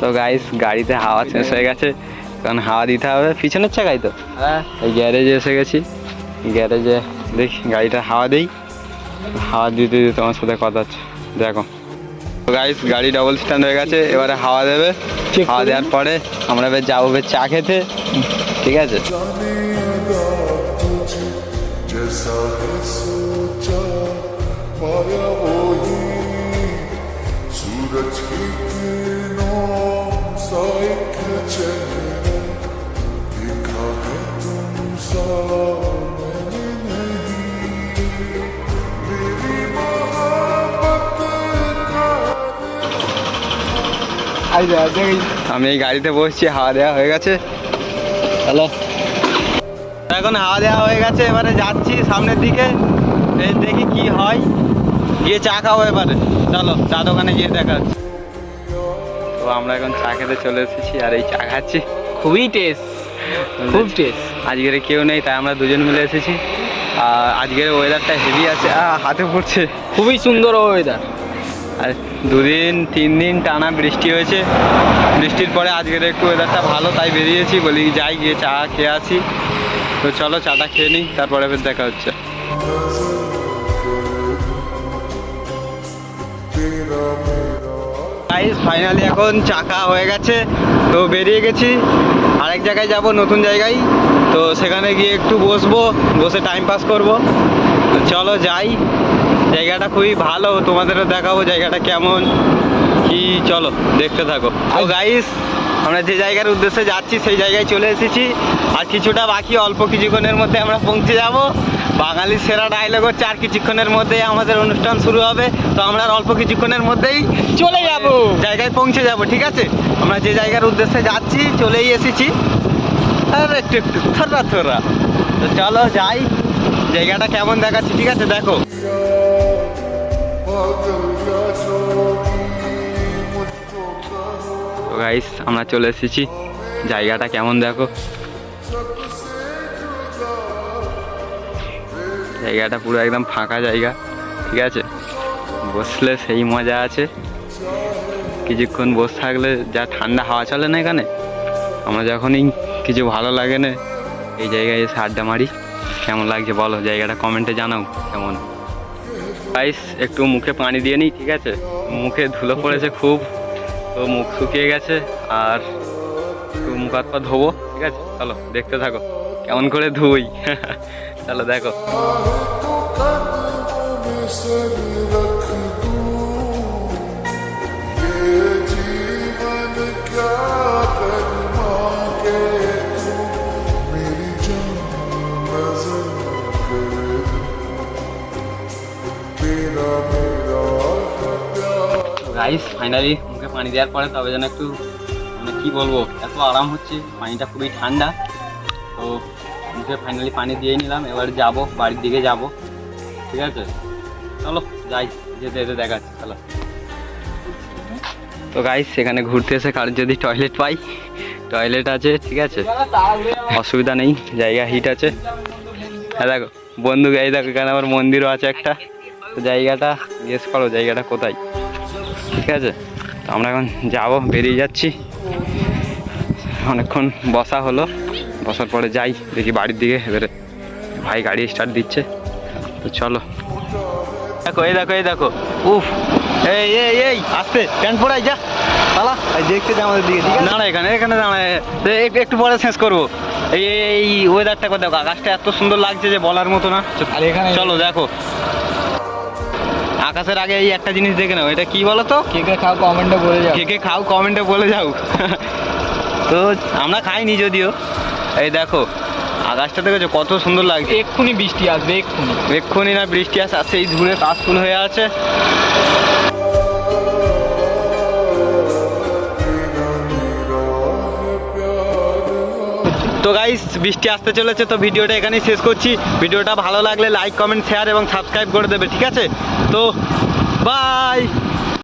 তো গাইস গাড়িতে হাওয়া শেষ হয়ে গেছে কারণ হাওয়া দিতে হবে পিছনের চাকাই তো হ্যাঁ এই গ্যারেজে এসে গেছি গ্যারেজে দেখি গাড়িটা হাওয়া দেই হাওয়া দিতে দিতে তোমার সাথে কথা হচ্ছে দেখো তো গাইস গাড়ি ডবল স্ট্যান্ড হয়ে গেছে এবারে হাওয়া দেবে Check হাওয়া করে দেওয়ার পরে আমরা এবার যাবো এবার চা খেতে ঠিক আছে जानेगा तुझे जैसा है सोचा पाया वही सूरज की किरणों सा एक चेहरा देखा है तुम सा मैंने नहीं मेरी मोहब्बत का আই যা দেখি আমি এই গাড়িতে বসছি হাওয়া দেওয়া হয়ে গেছে হ্যালো এখন হাওয়া দেওয়া হয়ে গেছে এবারে যাচ্ছি সামনের দিকে এই দেখি কি হয় গিয়ে চা খাবো এবারে চলো চা দোকানে গিয়ে দেখা হচ্ছে তো আমরা এখন চা খেতে চলে এসেছি আর এই চা খাচ্ছি। খুবই টেস্ট খুব টেস্ট আজকের কেউ নেই তাই আমরা দুজন মিলে এসেছি। আর আজকের ওয়েদারটা হেভি আছে। হাতে পড়ছে। খুবই সুন্দর ওয়েদার আর দুদিন তিন দিন টানা বৃষ্টি হয়েছে। বৃষ্টির পরে আজকের একটু ওয়েদারটা ভালো তাই বেরিয়েছি। বলি যাই গিয়ে চা খেয়ে আসি। তো চলো চাটা খেয়ে নিই তারপরে দেখা হচ্ছে। গাইস ফাইনালি এখন চাকা হয়ে গেছে। তো বেরিয়ে গেছি। আরেক জায়গায় যাব নতুন জায়গায়। তো সেখানে গিয়ে একটু বসবো বসে টাইম পাস করব। তো চলো যাই। জায়গাটা খুবই ভালো তোমাদেরও দেখাবো জায়গাটা কেমন। কি চলো দেখতে থাকো। তো গাইস আমরা যে জায়গার উদ্দেশ্যে যাচ্ছি, সেই জায়গায় চলে এসেছি। আর কিছুটা বাকি, অল্প কিছুক্ষণের মধ্যে আমরা পৌঁছে যাব। বাঙালির সেরা ডায়লগ হচ্ছে, আর কিছুক্ষণের মধ্যেই আমাদের অনুষ্ঠান শুরু হবে। তো আমরা অল্প কিছুক্ষণের মধ্যেই চলে যাব। জায়গায় পৌঁছে যাব, ঠিক আছে? আমরা যে জায়গার উদ্দেশ্যে যাচ্ছি, চলেই এসেছি। আর একটু একটু থোড়া থোড়া তো চলো যাই। জায়গাটা কেমন দেখাচ্ছি, ঠিক আছে, দেখো। গাইস আমরা চলে এসেছি। জায়গাটা কেমন দেখো? জায়গাটা পুরো একদম ফাঁকা জায়গা, ঠিক আছে? বসলে সেই মজা আছে। কিছুক্ষণ বসে থাকলে যা ঠান্ডা হাওয়া চলে না এখানে? আমরা যখনই কিছু ভালো লাগে না, এই জায়গায় এসে আড্ডা মারি। কেমন লাগছে বলো? জায়গাটা কমেন্টে জানাও, কেমন? গাইস একটু মুখে পানি দিয়ে নিই, ঠিক আছে? মুখে ধুলো পড়েছে খুব। তো মুখ শুকিয়ে গেছে, আর মুখ হাত পা ধোবো, ঠিক আছে? চলো, দেখতে থাকো। কেমন করে ধুই? চলো, দেখো। গাইস ফাইনালি মুখে পানি দেওয়ার পরে তবে যেন একটু মানে কী বলব, এত আরাম হচ্ছে, পানিটা খুবই ঠান্ডা। তো মুখে ফাইনালি পানি দিয়ে নিলাম, এবার যাব, বাড়ির দিকে যাব। ঠিক আছে? চলো, যাই, যেতে যেতে দেখাচ্ছি, চলো। তো গাইস সেখানে ঘুরতে এসে কারোর যদি টয়লেট পাই টয়লেট আছে, ঠিক আছে? অসুবিধা নেই, জায়গা হিট আছে। হ্যাঁ দেখো বন্ধু গাই দেখো, এখানে আমার মন্দিরও আছে একটা। জায়গাটা গেস করো, জায়গাটা কোথায়? ঠিক আছে? তো আমরা এখন যাব বেরিয়ে যাচ্ছি। অনেকক্ষণ বসা হলো। বসার পরে যাই দেখি বাড়ির দিকে। এবারে ভাই গাড়ি স্টার্ট দিচ্ছে। তো চলো। দেখো এই দেখো এই দেখো। উফ! এই এই এই আসতে। প্যান্ট পরাই যা। পালা। দেখতে যা আমাদের দিকে ঠিক দাঁড়া এখানে এখানে দাঁড়ায় একটু পরে শেষ করব। এই এই- ওয়েদারটা দেখো। আকাশটা এত সুন্দর লাগছে যে বলার মতো না। আর এখানে চলো দেখো। আকাশের আগে এই একটা জিনিস দেখে নাও এটা কি বলো তো কে কে খাও কমেন্টে বলে যাও। কে কে খাও কমেন্টে বলে যাও। তো আমরা খাইনি যদিও। এই দেখো আকাশটা দেখেছ কত সুন্দর লাগছে। এক্ষুনি বৃষ্টি আসবে এক্ষুনি। এক্ষুনি না বৃষ্টি আসে আর সেই দূরে কাশফুল হয়ে আছে। তো গাইস বৃষ্টি আসতে চলেছে, তো ভিডিওটা এখানেই শেষ করছি। ভিডিওটা ভালো লাগলে লাইক কমেন্ট শেয়ার এবং সাবস্ক্রাইব করে দেবে, ঠিক আছে? তো বাই